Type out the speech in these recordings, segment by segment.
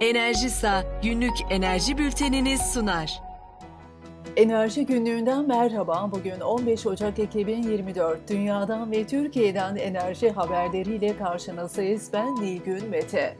Enerjisa günlük enerji bülteniniz sunar. Enerji günlüğünden merhaba. Bugün 15 Ocak 2024. Dünyadan ve Türkiye'den enerji haberleriyle karşınızdayız. Ben Nilgün Mete.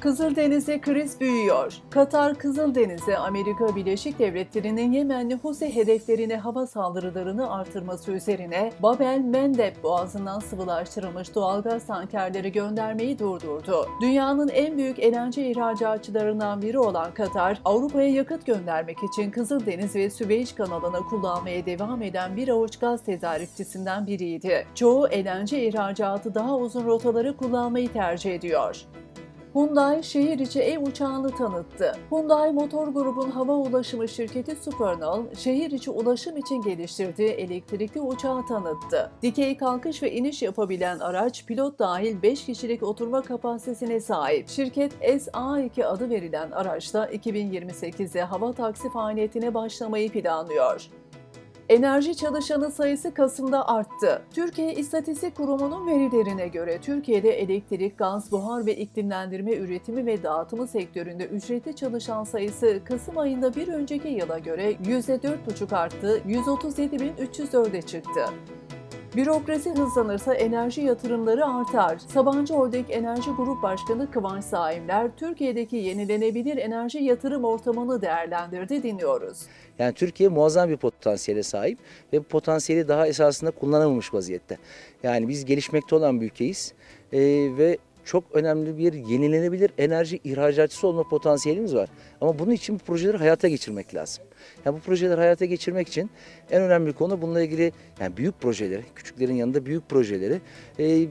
Kızıldeniz'de kriz büyüyor. Katar Kızıldeniz'e Amerika Birleşik Devletleri'nin Yemenli Husi hedeflerine hava saldırılarını artırması üzerine Babel Mendeb boğazından sıvılaştırılmış doğalgaz tankerleri göndermeyi durdurdu. Dünyanın en büyük enerji ihracatçılarından biri olan Katar, Avrupa'ya yakıt göndermek için Kızıldeniz ve Süveyş kanalını kullanmaya devam eden bir avuç gaz tedarikçisinden biriydi. Çoğu enerji ihracatı daha uzun rotaları kullanmayı tercih ediyor. Hyundai şehir içi ev uçağını tanıttı. Hyundai Motor Grubun hava ulaşımı şirketi Supernal, şehir içi ulaşım için geliştirdiği elektrikli uçağı tanıttı. Dikey kalkış ve iniş yapabilen araç pilot dahil 5 kişilik oturma kapasitesine sahip. Şirket SA2 adı verilen araçla 2028'de hava taksi faaliyetine başlamayı planlıyor. Enerji çalışanı sayısı Kasım'da arttı. Türkiye İstatistik Kurumu'nun verilerine göre Türkiye'de elektrik, gaz, buhar ve iklimlendirme üretimi ve dağıtımı sektöründe ücretli çalışan sayısı Kasım ayında bir önceki yıla göre %4,5 arttı, 137.304'e çıktı. Bürokrasi hızlanırsa enerji yatırımları artar. Sabancı Holding Enerji Grup Başkanı Kıvanç Saimler, Türkiye'deki yenilenebilir enerji yatırım ortamını değerlendirdi dinliyoruz. Yani Türkiye muazzam bir potansiyele sahip ve bu potansiyeli daha esasında kullanamamış vaziyette. Yani biz gelişmekte olan bir ülkeyiz Ee, ve çok önemli bir yenilenebilir enerji ihracatçısı olma potansiyelimiz var. Ama bunun için bu projeleri hayata geçirmek lazım. Yani bu projeleri hayata geçirmek için en önemli konu bununla ilgili yani büyük projeleri, küçüklerin yanında büyük projeleri e,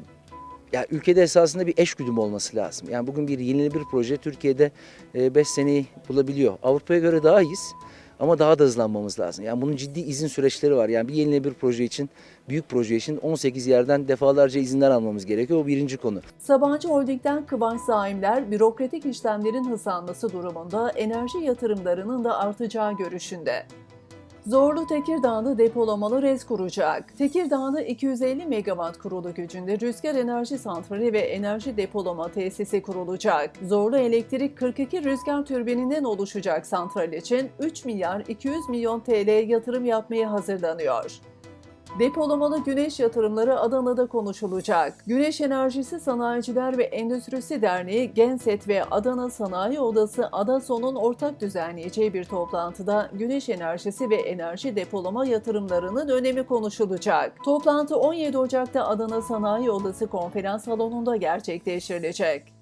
ya ülkede esasında bir eş güdüm olması lazım. Yani bugün bir yenilenebilir proje Türkiye'de 5 seneyi bulabiliyor. Avrupa'ya göre daha iyiyiz ama daha da hızlanmamız lazım. Yani bunun ciddi izin süreçleri var. Yani bir yenilenebilir proje için, büyük proje için 18 yerden defalarca izinler almamız gerekiyor. O birinci konu. Sabancı Holding'den Kıvanç Saimler, bürokratik işlemlerin hızlanması durumunda enerji yatırımlarının da artacağı görüşünde. Zorlu Tekirdağ'da depolamalı rez kuracak. Tekirdağ'da 250 megawatt kurulu gücünde rüzgar enerji santrali ve enerji depolama tesisi kurulacak. Zorlu Elektrik 42 rüzgar türbininden oluşacak santral için 3 milyar 200 milyon TL yatırım yapmaya hazırlanıyor. Depolamalı güneş yatırımları Adana'da konuşulacak. Güneş Enerjisi Sanayiciler ve Endüstrisi Derneği, Genset ve Adana Sanayi Odası Adaso'nun ortak düzenleyeceği bir toplantıda güneş enerjisi ve enerji depolama yatırımlarının önemi konuşulacak. Toplantı 17 Ocak'ta Adana Sanayi Odası konferans salonunda gerçekleştirilecek.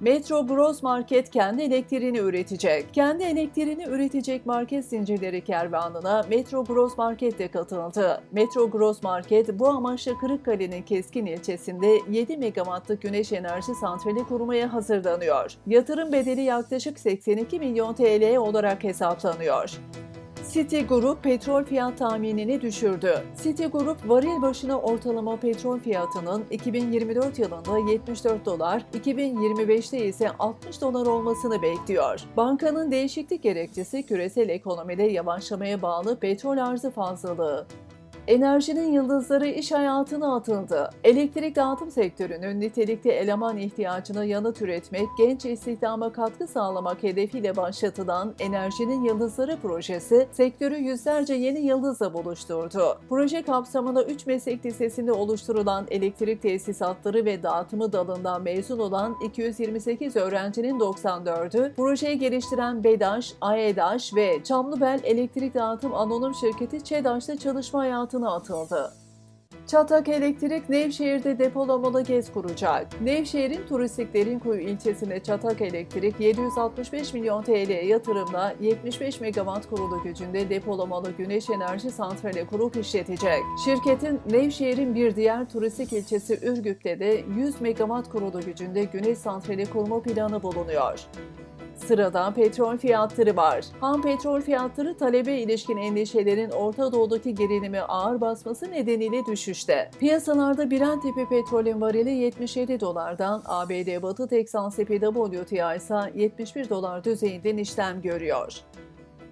Metro Gross Market kendi elektriğini üretecek. Kendi elektriğini üretecek market zincirleri kervanına Metro Gross Market de katıldı. Metro Gross Market bu amaçla Kırıkkale'nin Keskin ilçesinde 7 megawattlık güneş enerji santrali kurmaya hazırlanıyor. Yatırım bedeli yaklaşık 82 milyon TL olarak hesaplanıyor. City Group petrol fiyat tahminini düşürdü. City Group varil başına ortalama petrol fiyatının 2024 yılında 74 dolar, 2025'te ise 60 dolar olmasını bekliyor. Bankanın değişiklik gerekçesi küresel ekonomide yavaşlamaya bağlı petrol arzı fazlalığı. Enerjinin yıldızları iş hayatına atıldı. Elektrik dağıtım sektörünün nitelikli eleman ihtiyacına yanıt üretmek, genç istihdama katkı sağlamak hedefiyle başlatılan Enerjinin Yıldızları projesi, sektörü yüzlerce yeni yıldızla buluşturdu. Proje kapsamında 3 meslek lisesinde oluşturulan elektrik tesisatları ve dağıtımı dalından mezun olan 228 öğrencinin 94'ü, projeyi geliştiren BEDAŞ, AEDAŞ ve Çamlıbel Elektrik Dağıtım Anonim Şirketi ÇEDAŞ'ta çalışma hayatına atıldı. Çatak Elektrik Nevşehir'de depolamalı GEZ kuracak. Nevşehir'in turistik Derinkuyu ilçesine Çatak Elektrik 765 milyon TL yatırımla 75 megawatt kurulu gücünde depolamalı güneş enerji santrali kurup işletecek. Şirketin Nevşehir'in bir diğer turistik ilçesi Ürgüp'te de 100 megawatt kurulu gücünde güneş santrali kurma planı bulunuyor. Sırada petrol fiyatları var. Ham petrol fiyatları talebe ilişkin endişelerin Orta Doğu'daki gerilimi ağır basması nedeniyle düşüşte. Piyasalarda Brent tipi petrolün varili 77 dolardan, ABD Batı Teksan CPWTI ise 71 dolar düzeyinden işlem görüyor.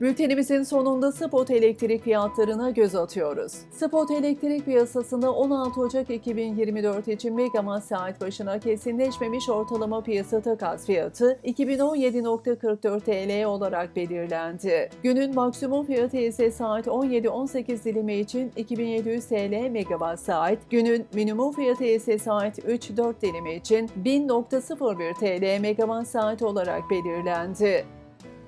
Bültenimizin sonunda spot elektrik fiyatlarına göz atıyoruz. Spot elektrik piyasasında 16 Ocak 2024 için megawatt saat başına kesinleşmemiş ortalama piyasa takas fiyatı 2017.44 TL olarak belirlendi. Günün maksimum fiyatı ise saat 17-18 dilimi için 2700 TL megawatt saat, günün minimum fiyatı ise saat 3-4 dilimi için 1000.01 TL megawatt saat olarak belirlendi.